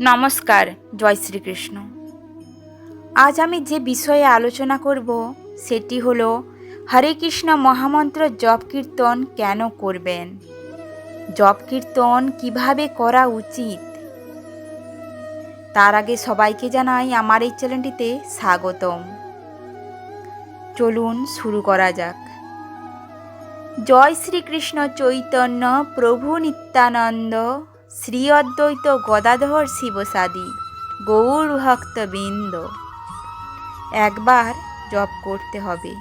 নমস্কার, জয় শ্রীকৃষ্ণ। আজ আমি যে বিষয়ে আলোচনা করব, সেটি হল, হরে কৃষ্ণ মহামন্ত্র জপ কীর্তন কেন করবেন? জপ কীর্তন কীভাবে করা উচিত? তার আগে সবাইকে জানাই আমার এই চ্যানেলটিতে স্বাগতম। চলুন শুরু করা যাক। জয় শ্রীকৃষ্ণ চৈতন্য প্রভু নিত্যানন্দ শ্রী অদ্বৈত গদাধর শিবসাদি, গৌর ভক্তবৃন্দ। একবার জপ করতে হবে।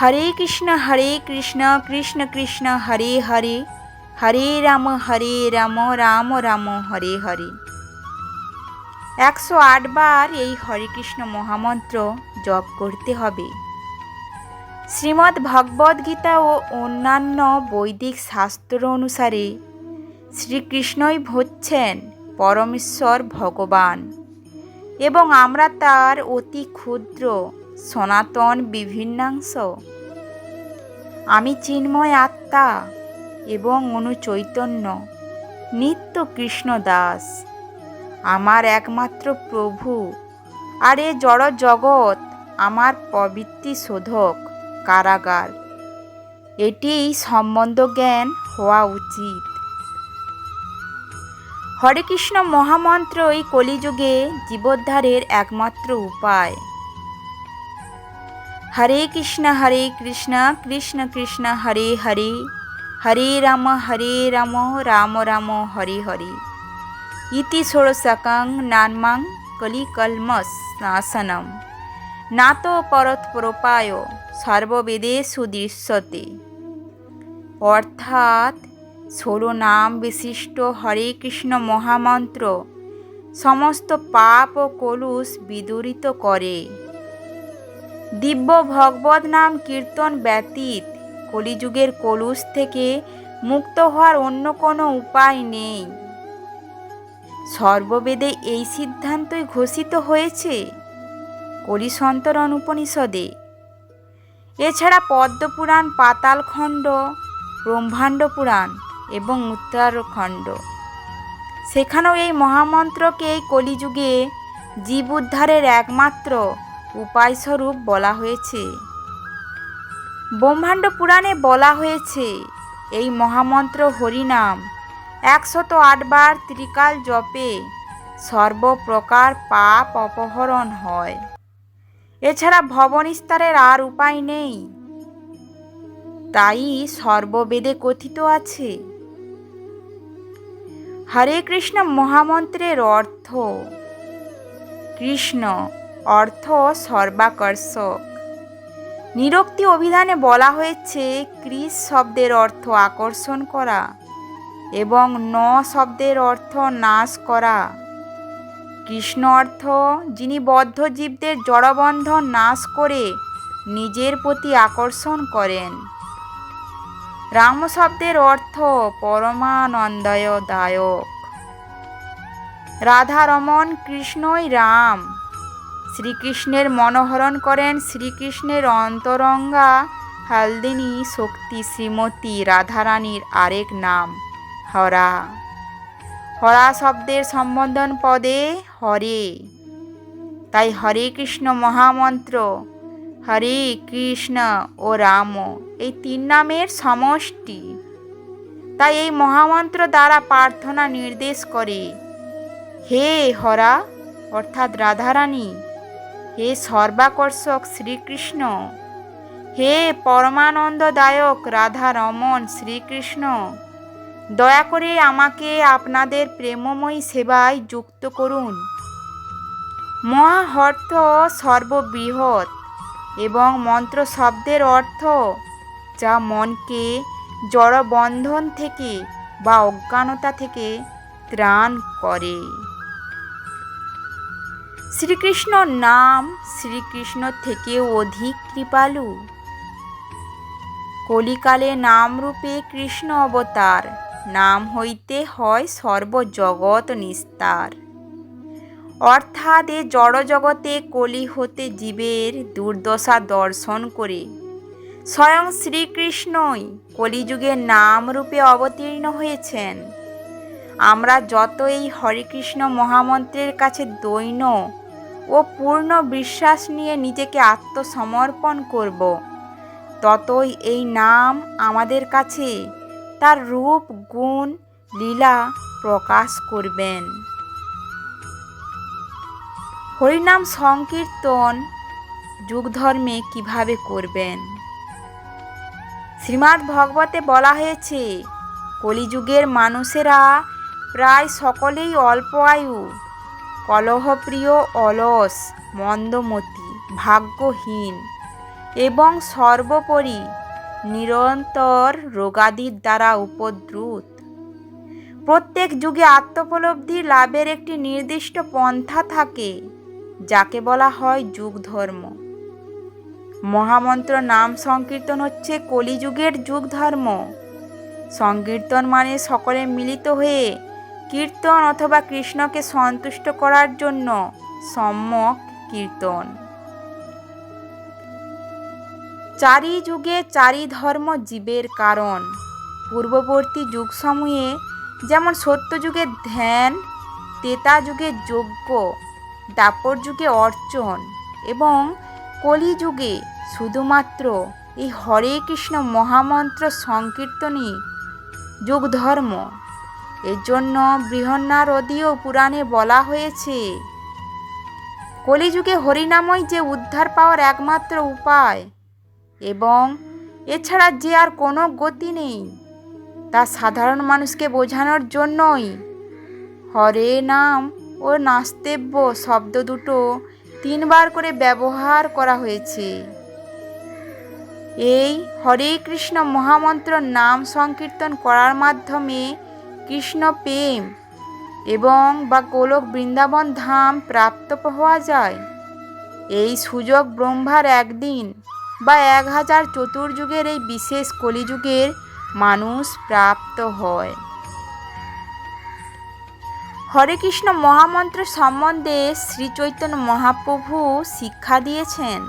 হরে কৃষ্ণ হরে কৃষ্ণ কৃষ্ণ কৃষ্ণ, হরে হরে হরে রাম হরে রাম রাম রাম, হরে হরে। একশো বার এই হরে কৃষ্ণ মহামন্ত্র জপ করতে হবে। শ্রীমদ্ ভগবদ্গীতা ও অন্যান্য বৈদিক শাস্ত্র অনুসারে শ্রীকৃষ্ণই হচ্ছেন পরমেশ্বর ভগবান। এবং আমরা তার অতি ক্ষুদ্র, সনাতন বিভিন্নাংশ। আমি চিন্ময় আত্মা এবং অনুচৈতন্য নিত্য কৃষ্ণ দাস। আমার একমাত্র প্রভু আর এ জড় জগৎ আমার প্রবৃত্তি শোধক, কারাগার। এটি সম্বন্ধ জ্ঞান হওয়া উচিত। হরে কৃষ্ণ মহামন্ত্র কলিযুগে জীবোদ্ধারের একমাত্র উপায়। হরে কৃষ্ণ হরে কৃষ্ণ কৃষ্ণ কৃষ্ণ, হরে হরে। হরে রাম হরে রাম রাম রাম, হরে হরে। ইতি ষোড়শকং নান্মাং কলিকলমস নাশনম নাতো পরৎপ্রপায় সর্ববেদেষু দৃশ্যতে অর্থাৎ ষোলো নাম বিশিষ্ট হরে কৃষ্ণ মহামন্ত্র। সমস্ত পাপ ও কলুষ বিদূরিত করে। দিব্য ভগবত নাম কীর্তন ব্যতীত কলিযুগের কলুষ থেকে মুক্ত হওয়ার অন্য কোনো উপায় নেই। সর্ববেদে এই সিদ্ধান্তই ঘোষিত হয়েছে কলিসন্তরণ উপনিষদে এছাড়া পদ্মপুরাণ, পাতালখণ্ড, ব্রহ্মাণ্ড পুরাণ এবং উত্তরাখণ্ড। সেখানেও এই মহামন্ত্রকে এই কলিযুগে জীব উদ্ধারের একমাত্র উপায়স্বরূপ বলা হয়েছে। ব্রহ্মাণ্ড পুরাণে বলা হয়েছে, এই মহামন্ত্র হরিনাম একশত আটবার ত্রিকাল জপে সর্বপ্রকার পাপ অপহরণ হয়। এছাড়া ভবন ভবনিস্তারের আর উপায় নেই। তাই সর্ববেদে কথিত আছে হরে কৃষ্ণ মহামন্ত্রের অর্থ। কৃষ্ণ অর্থ সর্বাকর্ষক। নিরক্তি অভিধানে বলা হয়েছে, ক্রিস শব্দের অর্থ আকর্ষণ করা এবং ন শব্দের অর্থ নাশ করা। কৃষ্ণ অর্থ, যিনি বদ্ধ জীবদের জড়বন্ধন নাশ করে নিজের প্রতি আকর্ষণ করেন। রাম শব্দের অর্থ পরমানন্দয়দায়ক রাধারমন কৃষ্ণই রাম। শ্রীকৃষ্ণের মনোহরণ করেন শ্রীকৃষ্ণের অন্তরঙ্গা হালদিনী শক্তি শ্রীমতী রাধারানীর আরেক নাম, হরা। হরা শব্দের সম্বোধন পদে হরে। তাই হরে কৃষ্ণ মহামন্ত্র। হরে কৃষ্ণ ও রাম, এই তিন নামের সমষ্টি। তাই এই মহামন্ত্র দ্বারা প্রার্থনা নির্দেশ করে, হে হরা, অর্থাৎ রাধারানী, হে সর্বাকর্ষক শ্রীকৃষ্ণ, হে পরমানন্দদায়ক রাধা রমন শ্রীকৃষ্ণ, দয়া করে আমাকে আপনাদের প্রেমময়ী সেবায় যুক্ত করুন। মহাহর্থ সর্ববৃহৎ এবং মন্ত্র শব্দের অর্থ যা মনকে জড়বন্ধন থেকে বা অজ্ঞানতা থেকে ত্রাণ করে। শ্রীকৃষ্ণ নাম শ্রীকৃষ্ণ থেকে অধিক কৃপালু। কলিকালে নামরূপে কৃষ্ণ অবতার, নাম হইতে হয় সর্বজগৎ নিস্তার। অর্থাৎ এ জড়জগতে কলি হতে জীবের দুর্দশা দর্শন করে। স্বয়ং শ্রীকৃষ্ণই কলিযুগের নাম রূপে অবতীর্ণ হয়েছেন। আমরা যত এই হরেকৃষ্ণ মহামন্ত্রের কাছে দৈন ও পূর্ণ বিশ্বাস নিয়ে নিজেকে আত্মসমর্পণ করব, ততই এই নাম আমাদের কাছে তার রূপ, গুণ, লীলা প্রকাশ করবেন। হরিনাম সংকীর্তন যুগধর্মে কীভাবে করবেন? শ্রীমদ্ ভগবতে বলা হয়েছে, কলিযুগের মানুষেরা প্রায় সকলেই অল্প আয়ু, কলহপ্রিয়, অলস, মন্দমতি, ভাগ্যহীন এবং সর্বোপরি নিরন্তর রোগাদির দ্বারা উপদ্রুত। প্রত্যেক যুগে আত্মোপলব্ধি লাভের একটি নির্দিষ্ট পন্থা থাকে। যাকে বলা হয় যুগ ধর্ম মহামন্ত্র নাম সংকীর্তন হচ্ছে কলিযুগের যুগ ধর্ম সংকীর্তন মানে সকলে মিলিত হয়ে কীর্তন অথবা কৃষ্ণকে সন্তুষ্ট করার জন্য সম্যক কীর্তন। চারি যুগে চারি ধর্ম জীবের কারণ। পূর্ববর্তী যুগসমূহে যেমন সত্য সত্যযুগে ধ্যান তেতা যুগে যজ্ঞ দাপর যুগে অর্চন এবং কলিযুগে শুধুমাত্র এই হরে কৃষ্ণ মহামন্ত্র সংকীর্তনই যুগ ধর্ম এর জন্য বৃহন্নারদীয় পুরাণে বলা হয়েছে, কলিযুগে হরিনামই যে উদ্ধার পাওয়ার একমাত্র উপায় এবং এছাড়া যে আর কোনো গতি নেই, তা সাধারণ মানুষকে বোঝানোর জন্যই হরে নাম ও নাস্তেব্য শব্দ দুটো তিনবার করে ব্যবহার করা হয়েছে। এই হরে কৃষ্ণ মহামন্ত্র নাম সংকীর্তন করার মাধ্যমে কৃষ্ণ প্রেম এবং বা গোলক বৃন্দাবন ধাম প্রাপ্ত হওয়া যায়। এই সুযোগ ব্রহ্মার একদিন বা এক হাজার চতুর্যুগের এই বিশেষ কলিযুগের মানুষ প্রাপ্ত হয়। হরে কৃষ্ণ মহামন্ত্র সম্বন্ধে শ্রী চৈতন্য মহাপ্রভু শিক্ষা দিয়েছেন।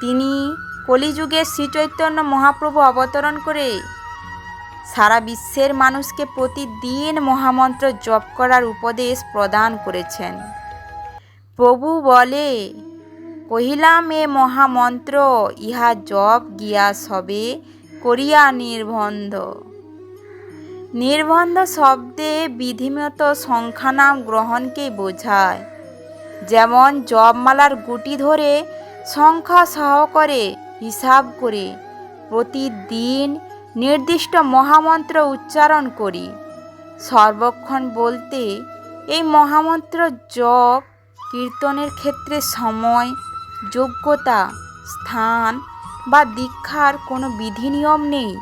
তিনি কলিযুগে শ্রী চৈতন্য মহাপ্রভু অবতরণ করে সারা বিশ্বের মানুষকে প্রতিদিন মহামন্ত্র জপ করার উপদেশ প্রদান করেছেন। প্রভু বলে, কহিলাম, এ মহামন্ত্র, ইহা জপ গিয়া সবে করিয়া নির্বন্ধ। নির্বন্ধ শব্দে বিধিমত সংখ্যানাম গ্রহণকে বোঝায়। যেমন জপমালার গুটি ধরে সংখ্যা সহকারে হিসাব করে প্রতিদিন নির্দিষ্ট মহামন্ত্র উচ্চারণ করি। সর্বক্ষণ বলতে এই মহামন্ত্র জপ, কীর্তনের ক্ষেত্রে সময়, যোগ্যতা, স্থান বা দীক্ষার কোনো বিধি নিয়ম নেই।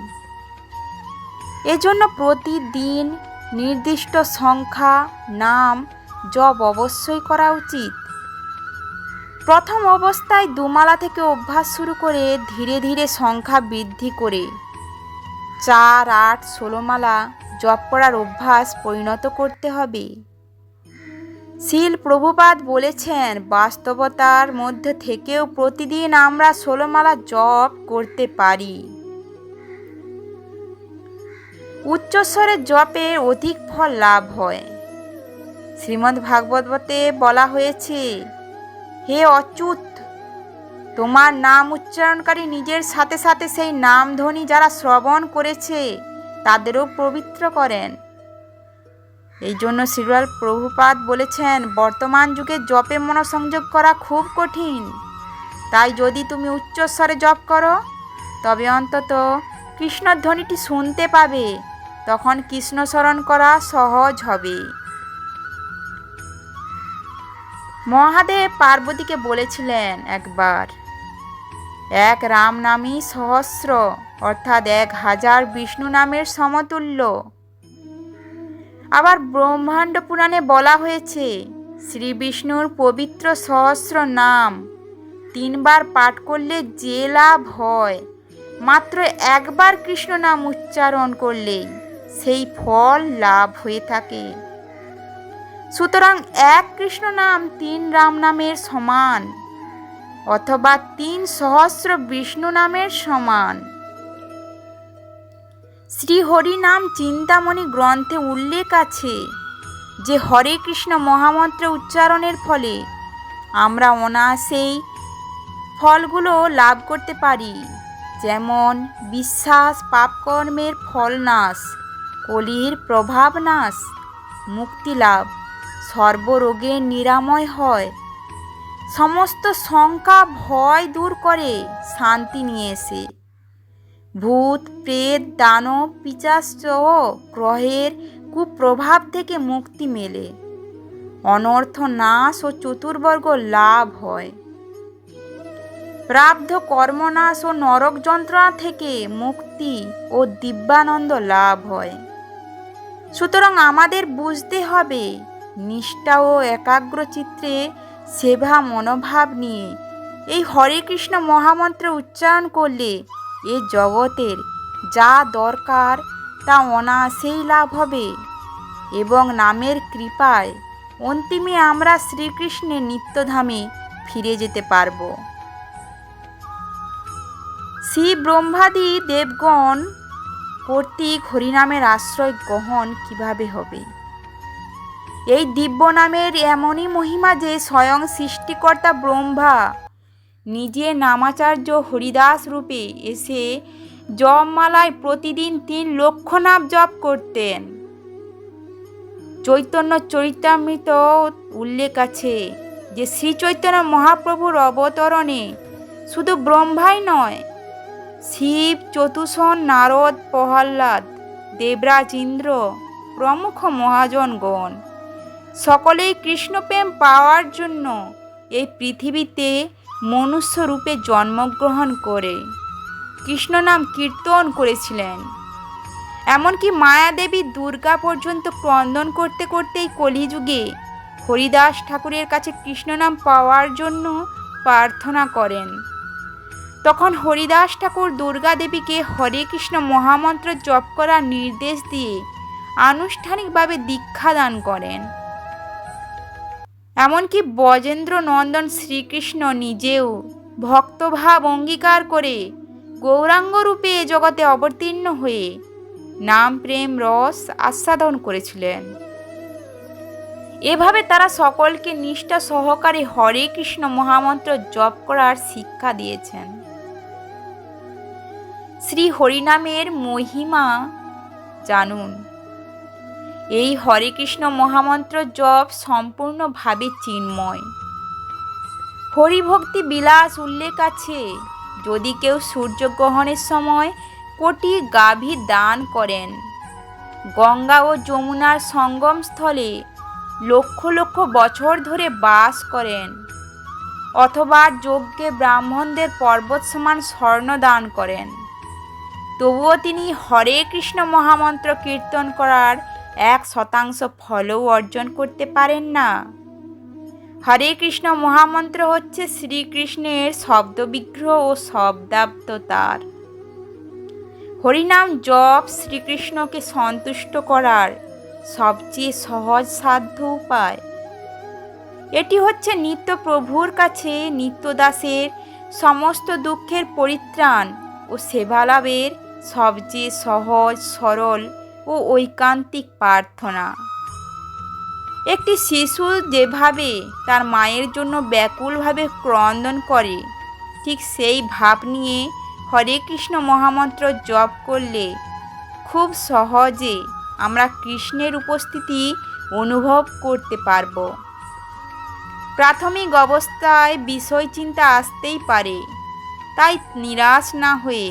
এজন্য প্রতিদিন নির্দিষ্ট সংখ্যা, নাম, জপ অবশ্যই করা উচিত। প্রথম অবস্থায় দুমালা থেকে অভ্যাস শুরু করে ধীরে ধীরে সংখ্যা বৃদ্ধি করে। চার, আট, ষোলো মালা জপ করার অভ্যাস পরিণত করতে হবে। শিল প্রভুপাদ বলেছেন, বাস্তবতার মধ্যে থেকেও প্রতিদিন আমরা ষোলোমালা জপ করতে পারি। উচ্চস্বরের জপে অধিক ফল লাভ হয়। শ্রীমদ্ ভাগবততে বলা হয়েছে, হে অচ্যুত, তোমার নাম উচ্চারণকারী নিজের সাথে সাথে সেই নামধ্বনি যারা শ্রবণ করেছে, তাদেরও পবিত্র করেন। এই জন্য শ্রীলাল প্রভুপাত বলেছেন, বর্তমান যুগে জপে মনোসংযোগ করা খুব কঠিন। তাই যদি তুমি উচ্চস্বরে জপ করো, তবে অন্তত কৃষ্ণধ্বনিটি শুনতে পাবে। তখন কৃষ্ণ স্মরণ করা সহজ হবে। মহাদেব পার্বতীকে বলেছিলেন একবার, এক রাম নামই সহস্র, অর্থাৎ এক হাজার বিষ্ণু নামের সমতুল্য। আবার ব্রহ্মাণ্ড পুরাণে বলা হয়েছে, শ্রী বিষ্ণুর পবিত্র সহস্র নাম তিনবার পাঠ করলে যে লাভ হয়, মাত্র একবার কৃষ্ণ নাম উচ্চারণ করলেই। সেই ফল লাভ হয়ে থাকে। সুতরাং এক কৃষ্ণ নাম তিন রাম নামের সমান, অথবা তিন সহস্র বিষ্ণু নামের সমান। শ্রীহরি নাম চিন্তামণি গ্রন্থে উল্লেখ আছে যে হরে কৃষ্ণ মহামন্ত্র উচ্চারণের ফলে আমরা অনায়াসেই ফলগুলো লাভ করতে পারি, যেমন বিশ্বাস, পাপকর্মের ফল নাশ কলির প্রভাব নাশ, মুক্তি লাভ সর্বরোগের নিরাময় হয়। সমস্ত শঙ্কা ভয় দূর করে শান্তি নিয়ে এসে। ভূত, প্রেত, দানব সহ গ্রহের কুপ্রভাব থেকে মুক্তি মেলে। অনর্থ নাশ ও চতুর্বর্গ লাভ হয়। প্রাব্ধ কর্মনাশ ও নরক যন্ত্রণা থেকে মুক্তি ও দিব্যানন্দ লাভ হয়। সুতরাং আমাদের বুঝতে হবে, নিষ্ঠা ও একাগ্র চিত্রে সেবা মনোভাব নিয়ে। এই হরে কৃষ্ণ মহামন্ত্র উচ্চারণ করলে এ জগতের যা দরকার তা অনায়াসেই লাভ হবে এবং নামের কৃপায় অন্তিমে আমরা শ্রীকৃষ্ণের নিত্যধামে ফিরে যেতে পারব। শ্রী ব্রহ্মাদি দেবগণ কর্তৃক হরিনামের আশ্রয় গ্রহণ কীভাবে হবে? এই দিব্য নামের এমনই মহিমা যে স্বয়ং সৃষ্টিকর্তা ব্রহ্মা, নিজে নামাচার্য হরিদাস রূপে এসে জপমালায় প্রতিদিন তিন লক্ষ নাম জপ করতেন। চৈতন্য চরিতামৃত উল্লেখ আছে যে শ্রী চৈতন্য মহাপ্রভুর অবতরণে শুধু ব্রহ্মাই নয় শিব, চতুষণ, নারদ, প্রহ্লাদ দেবরাজ ইন্দ্র প্রমুখ মহাজনগণ। সকলেই কৃষ্ণপ্রেম পাওয়ার জন্য এই পৃথিবীতে মনুষ্য রূপে জন্মগ্রহণ করে। কৃষ্ণ নাম কীর্তন করেছিলেন। এমনকি মায়াদেবী দুর্গা পর্যন্ত ক্রন্দন করতে করতেই কলিযুগে হরিদাস ঠাকুরের কাছে কৃষ্ণ নাম পাওয়ার জন্য প্রার্থনা করেন। তখন হরিদাস ঠাকুর দুর্গা দেবীকে হরে কৃষ্ণ মহামন্ত্র জপ করার নির্দেশ দিয়ে আনুষ্ঠানিকভাবে দীক্ষা দান করেন। এমনকি বজেন্দ্র নন্দন শ্রীকৃষ্ণ নিজেও ভক্তভাব অঙ্গীকার করে গৌরাঙ্গ রূপে জগতে অবতীর্ণ হয়ে নাম, প্রেম, রস আস্বাদন করেছিলেন। এভাবে তারা সকলকে নিষ্ঠা সহকারে হরে কৃষ্ণ মহামন্ত্র জপ করার শিক্ষা দিয়েছেন। শ্রী হরিনামের মহিমা জানুন। এই হরে কৃষ্ণ মহামন্ত্র জপ সম্পূর্ণভাবে চিন্ময়। হরিভক্তি বিলাস উল্লেখ আছে, যদি কেউ সূর্যগ্রহণের সময় কোটি গাভী দান করেন। গঙ্গা ও যমুনার সঙ্গমস্থলে লক্ষ লক্ষ বছর ধরে বাস করেন, অথবা যজ্ঞে ব্রাহ্মণদের পর্বত সমান স্বর্ণ দান করেন। তবুও তিনি হরে কৃষ্ণ মহামন্ত্র কীর্তন করার এক শতাংশ ফলও অর্জন করতে পারেন না। হরে কৃষ্ণ মহামন্ত্র হচ্ছে শ্রীকৃষ্ণের শব্দবিগ্রহ ও শব্দাব্দতার। হরিনাম জপ শ্রীকৃষ্ণকে সন্তুষ্ট করার সবচেয়ে সহজ সাধ্য উপায়। এটি হচ্ছে নিত্য প্রভুর কাছে নিত্যদাসের সমস্ত দুঃখের পরিত্রাণ ও সেবালাভের সবচেয়ে সহজ, সরল ও ঐকান্তিক প্রার্থনা। একটি শিশু যেভাবে তার মায়ের জন্য ব্যাকুলভাবে ক্রন্দন করে, ঠিক সেই ভাব নিয়ে হরে কৃষ্ণ মহামন্ত্র জপ করলে খুব সহজে আমরা কৃষ্ণের উপস্থিতি অনুভব করতে পারব। প্রাথমিক অবস্থায় বিষয় চিন্তা আসতেই পারে, তাই নিরাশ না হয়ে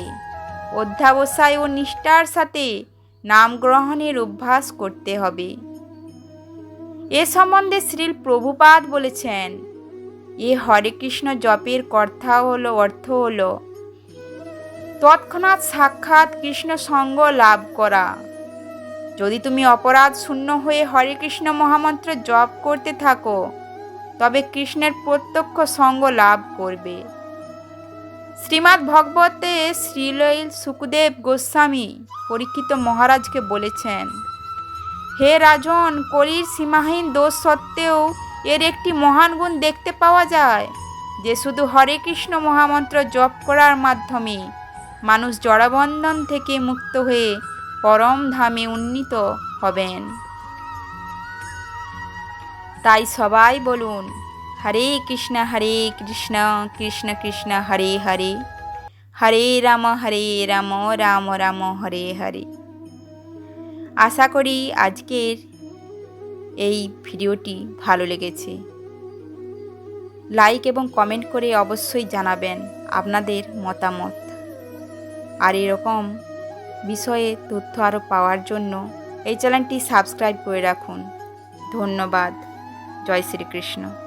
অধ্যাবসায় ও নিষ্ঠার সাথে নাম গ্রহণের অভ্যাস করতে হবে। এ সম্বন্ধে শ্রীল প্রভুপাদ বলেছেন, এ হরে কৃষ্ণ জপের কথা হলো, অর্থ হলো। তৎক্ষণাৎ সাক্ষাৎ কৃষ্ণ সঙ্গ লাভ করা। যদি তুমি অপরাধ শূন্য হয়ে হরে কৃষ্ণ মহামন্ত্র জপ করতে থাকো, তবে কৃষ্ণের প্রত্যক্ষ সঙ্গ লাভ করবে। শ্রীমৎ ভগবতে শ্রীলইল সুখদেব গোস্বামী পরীক্ষিত মহারাজকে বলেছেন, হে রাজন, কলির সীমাহীন দোষ সত্ত্বেও এর একটি মহান গুণ দেখতে পাওয়া যায়, যে শুধু হরে কৃষ্ণ মহামন্ত্র জপ করার মাধ্যমে মানুষ জড়বন্ধন থেকে মুক্ত হয়ে পরম ধামে উন্নীত হবেন। তাই সবাই বলুন হরে কৃষ্ণ হরে কৃষ্ণ কৃষ্ণ কৃষ্ণ, হরে হরে। হরে রাম হরে রাম রাম রাম, হরে হরে। আশা করি আজকের এই ভিডিওটি ভালো লেগেছে। লাইক এবং কমেন্ট করে অবশ্যই জানাবেন আপনাদের মতামত। আর এরকম বিষয়ে তথ্য আরও পাওয়ার জন্য এই চ্যানেলটি সাবস্ক্রাইব করে রাখুন। ধন্যবাদ। জয় শ্রীকৃষ্ণ।